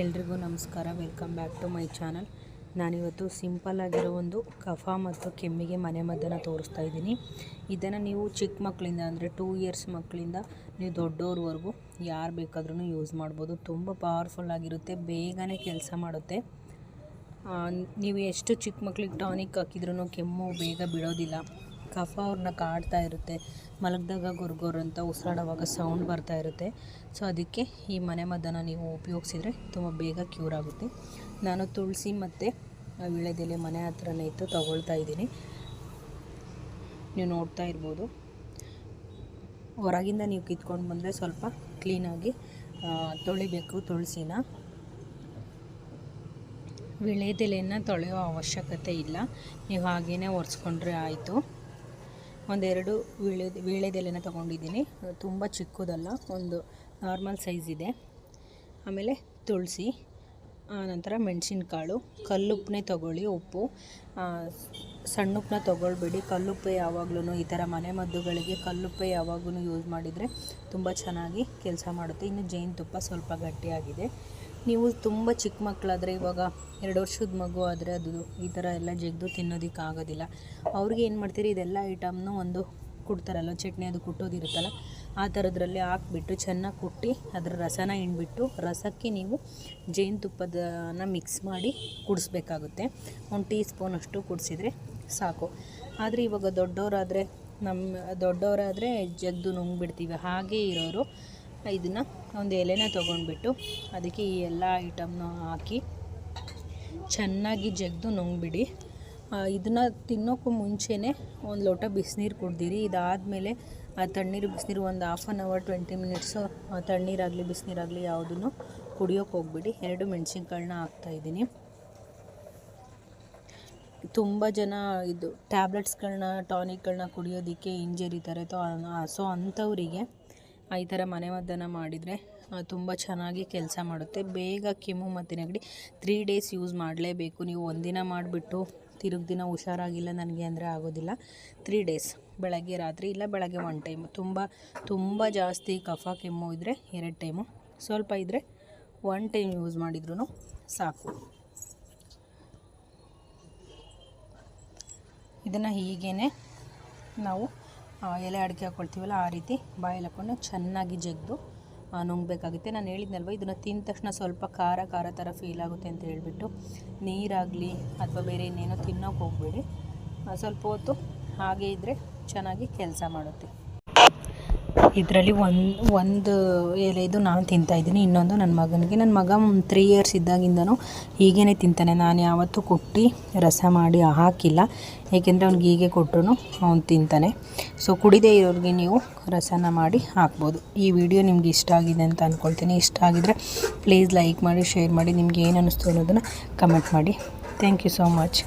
ಎಲ್ರಿಗೂ ನಮಸ್ಕಾರ. Welcome back to my channel. ನಾನಿವತ್ತು ಸಿಂಪಲ್ ಆಗಿರೋ ಒಂದು ಕಫ ಮತ್ತು ಕೆಮ್ಮಿಗೆ ಮನೆಮದ್ದನ್ನು ತೋರಿಸ್ತಾ ಇದ್ದೀನಿ. ಇದನ್ನು ನೀವು ಚಿಕ್ಕ ಮಕ್ಕಳಿಂದ ಅಂದರೆ ಟೂ ಇಯರ್ಸ್ ಮಕ್ಕಳಿಂದ ನೀವು ದೊಡ್ಡವ್ರವರೆಗೂ ಯಾರು ಬೇಕಾದ್ರೂ ಯೂಸ್ ಮಾಡ್ಬೋದು. ತುಂಬ ಪವರ್ಫುಲ್ ಆಗಿರುತ್ತೆ, ಬೇಗನೆ ಕೆಲಸ ಮಾಡುತ್ತೆ. ನೀವು ಎಷ್ಟು ಚಿಕ್ಕ ಮಕ್ಕಳಿಗೆ ಟಾನಿಕ್ ಹಾಕಿದ್ರೂ ಕೆಮ್ಮು ಬೇಗ ಬಿಡೋದಿಲ್ಲ. ಕಫ ಅವ್ರನ್ನ ಕಾಡ್ತಾ ಇರುತ್ತೆ. ಮಲಗಿದಾಗ ಗೊರ್ಗೊರ್ ಅಂತ ಉಸಿರಾಡೋವಾಗ ಸೌಂಡ್ ಬರ್ತಾ ಇರುತ್ತೆ. ಸೊ ಅದಕ್ಕೆ ಈ ಮನೆಮದ್ದನ್ನು ನೀವು ಉಪಯೋಗಿಸಿದ್ರೆ ತುಂಬ ಬೇಗ ಕ್ಯೂರ್ ಆಗುತ್ತೆ. ನಾನು ತುಳಸಿ ಮತ್ತು ವಿಳೆದೆಲೆ ಮನೆ ಹತ್ರನೇ ಇತ್ತು ತಗೊಳ್ತಾ ಇದ್ದೀನಿ. ನೀವು ನೋಡ್ತಾ ಇರ್ಬೋದು. ಹೊರಗಿಂದ ನೀವು ಕಿತ್ಕೊಂಡು ಬಂದರೆ ಸ್ವಲ್ಪ ಕ್ಲೀನಾಗಿ ತೊಳಿಬೇಕು ತುಳಸಿನ. ವಿಳೆದೆಲೆಯನ್ನು ತೊಳೆಯೋ ಅವಶ್ಯಕತೆ ಇಲ್ಲ. ನೀವು ಹಾಗೇ ಒರೆಸ್ಕೊಂಡ್ರೆ ಆಯಿತು. ಒಂದೆರಡು ವೀಳ್ಯ ವೀಳ್ಯದೆಲೆನ ತೊಗೊಂಡಿದ್ದೀನಿ. ತುಂಬ ಚಿಕ್ಕದಲ್ಲ ಒಂದು ನಾರ್ಮಲ್ ಸೈಜ್ ಇದೆ. ಆಮೇಲೆ ತುಳಸಿ ನಂತರ ಮೆಣಸಿನ್ಕಾಳು ಕಲ್ಲುಪ್ಪನೆ ತೊಗೊಳ್ಳಿ ಉಪ್ಪು. ಆ, ಸಣ್ಣ ಉಪ್ಪನ್ನ ತೊಗೊಳ್ಬೇಡಿ. ಕಲ್ಲುಪ್ಪೆ ಯಾವಾಗ್ಲೂ ಈ ಥರ ಮನೆ ಮದ್ದುಗಳಿಗೆ ಕಲ್ಲುಪ್ಪೆ ಯಾವಾಗ್ಲೂ ಯೂಸ್ ಮಾಡಿದರೆ ತುಂಬ ಚೆನ್ನಾಗಿ ಕೆಲಸ ಮಾಡುತ್ತೆ. ಇನ್ನು ಜೇನುತುಪ್ಪ ಸ್ವಲ್ಪ ಗಟ್ಟಿಯಾಗಿದೆ. ನೀವು ತುಂಬ ಚಿಕ್ಕ ಮಕ್ಕಳಾದರೆ ಇವಾಗ ಎರಡು ವರ್ಷದ ಮಗು ಆದರೆ ಅದು ಈ ಥರ ಎಲ್ಲ ಜಗ್ದು ತಿನ್ನೋದಕ್ಕಾಗೋದಿಲ್ಲ ಅವ್ರಿಗೆ ಏನು ಮಾಡ್ತೀರಿ, ಇದೆಲ್ಲ ಐಟಮ್ನು ಒಂದು ಕುಡ್ತಾರಲ್ಲ ಚಟ್ನಿ ಅದು ಕುಟ್ಟೋದಿರುತ್ತಲ್ಲ ಆ ಥರದ್ರಲ್ಲಿ ಹಾಕ್ಬಿಟ್ಟು ಚೆನ್ನಾಗಿ ಕುಟ್ಟಿ ಅದರ ರಸನ ಹಿಂಡ್ಬಿಟ್ಟು ರಸಕ್ಕೆ ನೀವು ಜೇನುತುಪ್ಪದನ ಮಿಕ್ಸ್ ಮಾಡಿ ಕುಡಿಸ್ಬೇಕಾಗುತ್ತೆ. ಒಂದು ಟೀ ಸ್ಪೂನಷ್ಟು ಕುಡಿಸಿದ್ರೆ ಸಾಕು. ಆದರೆ ಇವಾಗ ದೊಡ್ಡವರಾದರೆ ನಮ್ಮ ದೊಡ್ಡವರಾದರೆ ಜಗ್ದು ನುಂಗ್ಬಿಡ್ತೀವಿ. ಹಾಗೇ ಇರೋರು ಇದನ್ನು ಒಂದು ಎಲೆನ ತೊಗೊಂಡ್ಬಿಟ್ಟು ಅದಕ್ಕೆ ಈ ಎಲ್ಲ ಐಟಮ್ನ ಹಾಕಿ ಚೆನ್ನಾಗಿ ಜಗ್ದು ನುಂಗ್ಬಿಡಿ. ಇದನ್ನು ತಿನ್ನೋಕ್ಕೂ ಮುಂಚೆನೇ ಒಂದು ಲೋಟ ಬಿಸಿನೀರು ಕುಡ್ದಿರಿ. ಇದಾದಮೇಲೆ ಆ ತಣ್ಣೀರು ಬಿಸಿನೀರು ಒಂದು half an hour twenty minutes ತಣ್ಣೀರಾಗಲಿ ಬಿಸಿನೀರಾಗಲಿ ಯಾವುದನ್ನು ಕುಡಿಯೋಕೆ ಹೋಗ್ಬಿಡಿ. ಎರಡು ಮೆಣಸಿನ್ಕಾಳನ್ನ ಹಾಕ್ತಾಯಿದ್ದೀನಿ ತುಂಬ ಜನ ಇದು ಟ್ಯಾಬ್ಲೆಟ್ಸ್ಗಳನ್ನ ಟಾನಿಕ್ಗಳನ್ನ ಕುಡಿಯೋದಕ್ಕೆ ಹಿಂಜರಿತಾರೆ. ತೊ ಸೊ ಅಂಥವರಿಗೆ ಈ ಥರ ಮನೆಮದ್ದನ್ನು ಮಾಡಿದರೆ ತುಂಬ ಚೆನ್ನಾಗಿ ಕೆಲಸ ಮಾಡುತ್ತೆ. ಬೇಗ ಕೆಮ್ಮು ಮತ್ತು ನೆಗಡಿ ತ್ರೀ ಡೇಸ್ ಯೂಸ್ ಮಾಡಲೇಬೇಕು. ನೀವು ಒಂದಿನ ಮಾಡಿಬಿಟ್ಟು ತಿರುಗಿ ದಿನ ಹುಷಾರಾಗಿಲ್ಲ ನನಗೆ ಅಂದರೆ ಆಗೋದಿಲ್ಲ. ತ್ರೀ ಡೇಸ್ ಬೆಳಗ್ಗೆ, ರಾತ್ರಿ, ಇಲ್ಲ ಬೆಳಗ್ಗೆ ಒನ್ ಟೈಮು ತುಂಬ ತುಂಬ ಜಾಸ್ತಿ ಕಫ ಕೆಮ್ಮು ಇದ್ದರೆ ಎರಡು ಟೈಮು ಸ್ವಲ್ಪ ಇದ್ದರೆ ಒನ್ ಟೈಮ್ ಯೂಸ್ ಮಾಡಿದ್ರೂ ಸಾಕು. ಇದನ್ನು ಹೀಗೇ ನಾವು ಎಲೆ ಅಡಿಕೆ ಹಾಕ್ಕೊಳ್ತೀವಲ್ಲ ಆ ರೀತಿ ಬಾಯಲ್ಲಿ ಹಾಕ್ಕೊಂಡು ಚೆನ್ನಾಗಿ ಜಗ್ದು ನುಂಗಬೇಕಾಗುತ್ತೆ. ನಾನು ಹೇಳಿದ್ನಲ್ವ, ಇದನ್ನು ತಿಂದ ತಕ್ಷಣ ಸ್ವಲ್ಪ ಖಾರ ಖಾರ ಥರ ಫೀಲ್ ಆಗುತ್ತೆ ಅಂತ ಹೇಳಿಬಿಟ್ಟು, ನೀರಾಗಲಿ ಅಥವಾ ಬೇರೆ ಇನ್ನೇನೋ ತಿನ್ನೋಕೆ ಹೋಗಬೇಡಿ. ಸ್ವಲ್ಪ ಹೊತ್ತು ಹಾಗೆ ಇದ್ದರೆ ಚೆನ್ನಾಗಿ ಕೆಲಸ ಮಾಡುತ್ತೆ. ಇದರಲ್ಲಿ ಒಂದು ಒಂದು ಎಲೆದು ನಾನು ತಿಂತಾಯಿದ್ದೀನಿ ಇನ್ನೊಂದು ನನ್ನ ಮಗನಿಗೆ. ನನ್ನ ಮಗ ತ್ರೀ ಇಯರ್ಸ್ ಇದ್ದಾಗಿಂದನೂ ಹೀಗೇ ತಿಂತಾನೆ. ನಾನು ಯಾವತ್ತೂ ಕುಟ್ಟಿ ರಸ ಮಾಡಿ ಹಾಕಿಲ್ಲ. ಏಕೆಂದರೆ ಅವ್ನಿಗೆ ಹೀಗೆ ಕೊಟ್ಟರು ಅವ್ನು ತಿಂತಾನೆ. ಸೊ ಕುಡಿದೇ ಇರೋರಿಗೆ ನೀವು ರಸನ ಮಾಡಿ ಹಾಕ್ಬೋದು. ಈ ವಿಡಿಯೋ ನಿಮ್ಗೆ ಇಷ್ಟ ಆಗಿದೆ ಅಂತ ಅಂದ್ಕೊಳ್ತೀನಿ ಇಷ್ಟ ಆಗಿದರೆ ಪ್ಲೀಸ್ ಲೈಕ್ ಮಾಡಿ ಶೇರ್ ಮಾಡಿ. ನಿಮ್ಗೆ ಏನು ಅನ್ನಿಸ್ತು ಅನ್ನೋದನ್ನು ಕಮೆಂಟ್ ಮಾಡಿ. Thank you so much